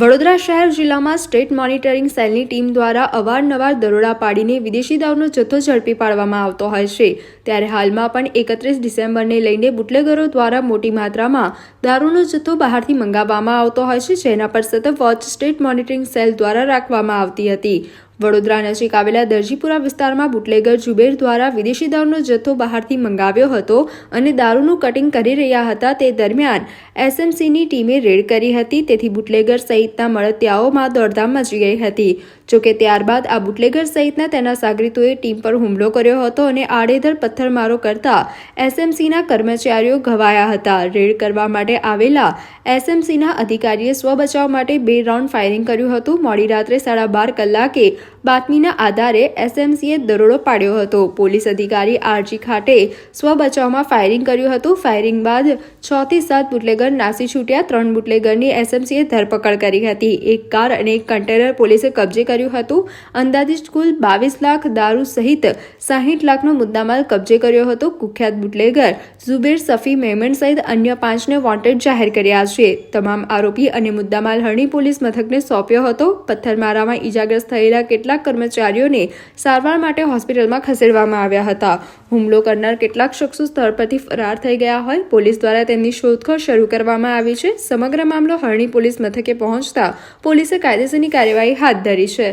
વડોદરા શહેર જિલ્લામાં state monitoring સેલની ટીમ દ્વારા અવારનવાર દરોડા પાડીને વિદેશી દારૂનો જથ્થો ઝડપી પાડવામાં આવતો હોય છે. ત્યારે હાલમાં પણ એકત્રીસ ડિસેમ્બરને લઈને બુટલેગરો દ્વારા મોટી માત્રામાં દારૂનો જથ્થો બહારથી મંગાવવામાં આવતો હોય છે, જેના પર સતત વોચ સ્ટેટ મોનિટરિંગ સેલ દ્વારા રાખવામાં આવતી હતી. વડોદરા નજીક આવેલા દરજીપુરા વિસ્તારમાં બુટલેગર જુબેર દ્વારા વિદેશી દારૂનો જથ્થો બહારથી મંગાવ્યો હતો અને દારૂનું કટિંગ કરી રહ્યા હતા. તે દરમિયાન એસએમસીની ટીમે રેડ કરી હતી. તેથી બુટલેગર સહિતના મળતિયાઓમાં દોડધામ મચી ગઈ હતી. જોકે ત્યારબાદ આ બુટલેગર સહિતના તેના સાગરીતોએ ટીમ પર હુમલો કર્યો હતો અને આડેધડ પથ્થરમારો કરતા એસએમસીના કર્મચારીઓ ઘવાયા હતા. રેડ કરવા માટે આવેલા એસએમસીના અધિકારીએ સ્વબચાવ માટે બે રાઉન્ડ ફાયરિંગ કર્યું હતું. મોડી રાત્રે સાડા બાર કલાકે બાતમીના આધારે એસએમસીએ દરોડો પાડ્યો હતો. પોલીસ અધિકારી આરજી ખાટે સ્વબચાવમાં ફાયરિંગ કર્યું હતું. ફાયરિંગ બાદ છ થી સાત બુટલેગર નાસી છૂટ્યા. ત્રણ બુટલેગરની એસએમસીએ ધરપકડ કરી હતી. એક કાર અને એક કન્ટેનર પોલીસે કબજે કર્યું હતું. અંદાજિત કુલ બાવીસ લાખ દારૂ સહિત સાહીઠ લાખનો મુદ્દામાલ કબજે કર્યો હતો. કુખ્યાત બુટલેગર ઝુબેર સફી મેમન સહિત અન્ય પાંચને વોન્ટેડ જાહેર કર્યા છે. તમામ આરોપી અને મુદ્દામાલ હરણી પોલીસ મથકને સોંપ્યો હતો. પથ્થરમારામાં ઈજાગ્રસ્ત થયેલા કેટલાક કર્મચારીઓને સારવાર માટે હોસ્પિટલમાં ખસેડવામાં આવ્યા હતા. હુમલો કરનાર કેટલાક શખ્સો સ્થળ પરથી ફરાર થઈ ગયા હોય. પોલીસ દ્વારા તેમની શોધખોળ શરૂ કરવામાં આવી છે. સમગ્ર મામલો હરણી પોલીસ મથકે પહોંચતા પોલીસે કાયદેસરની કાર્યવાહી હાથ ધરી છે.